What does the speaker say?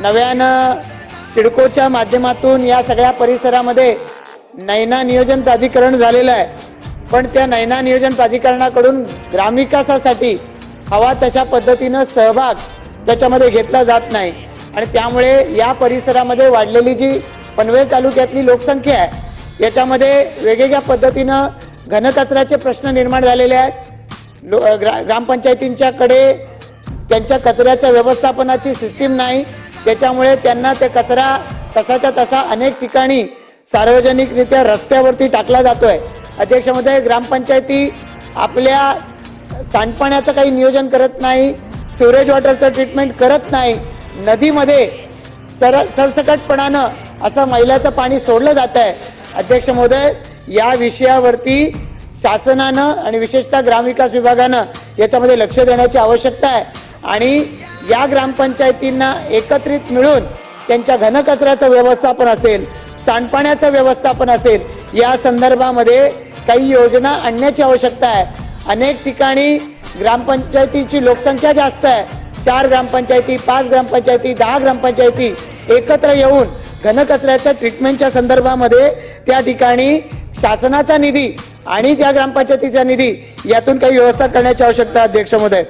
नव्यानं सिडकोच्या माध्यमातून या सगळ्या परिसरामध्ये नैना नियोजन प्राधिकरण झालेलं आहे. पण त्या नैना नियोजन प्राधिकरणाकडून ग्रामविकासासाठी हवा तशा पद्धतीनं सहभाग त्याच्यामध्ये घेतला जात नाही. आणि त्यामुळे या परिसरामध्ये वाढलेली जी पनवेल तालुक्यातली लोकसंख्या आहे याच्यामध्ये वेगवेगळ्या पद्धतीनं घनकचऱ्याचे प्रश्न निर्माण झालेले आहेत. लो ग्रा ग्रामपंचायतींच्याकडे त्यांच्या कचऱ्याच्या व्यवस्थापनाची सिस्टीम नाही. त्याच्यामुळे त्यांना ते कचरा तसाच्या तसा अनेक ठिकाणी सार्वजनिकरित्या रस्त्यावरती टाकला जातोय. अध्यक्षामध्ये ग्रामपंचायती आपल्या सांडपाण्याचं काही नियोजन करत नाही सुरेज वॉटरचं ट्रीटमेंट करत नाही. नदीमध्ये सर सरसकटपणानं असं महिलाचं पाणी सोडलं जात आहे अध्यक्ष महोदय या विषयावरती शासनानं आणि विशेषतः ग्रामविकास विभागानं याच्यामध्ये लक्ष देण्याची आवश्यकता आहे. आणि या ग्रामपंचायतींना एकत्रित मिळून त्यांच्या घनकचऱ्याचं व्यवस्थापन असेल सांडपाण्याचं व्यवस्थापन असेल या संदर्भामध्ये काही योजना आणण्याची आवश्यकता आहे. अनेक ठिकाणी ग्रामपंचायतीची लोकसंख्या जास्त आहे. चार ग्रामपंचायती पाच ग्रामपंचायती दहा ग्रामपंचायती एकत्र येऊन घनकचऱ्याच्या ट्रीटमेंटच्या संदर्भामध्ये त्या ठिकाणी शासनाचा निधी आणि त्या ग्रामपंचायतीचा निधी यातून काही व्यवस्था करण्याची आवश्यकता अध्यक्ष महोदय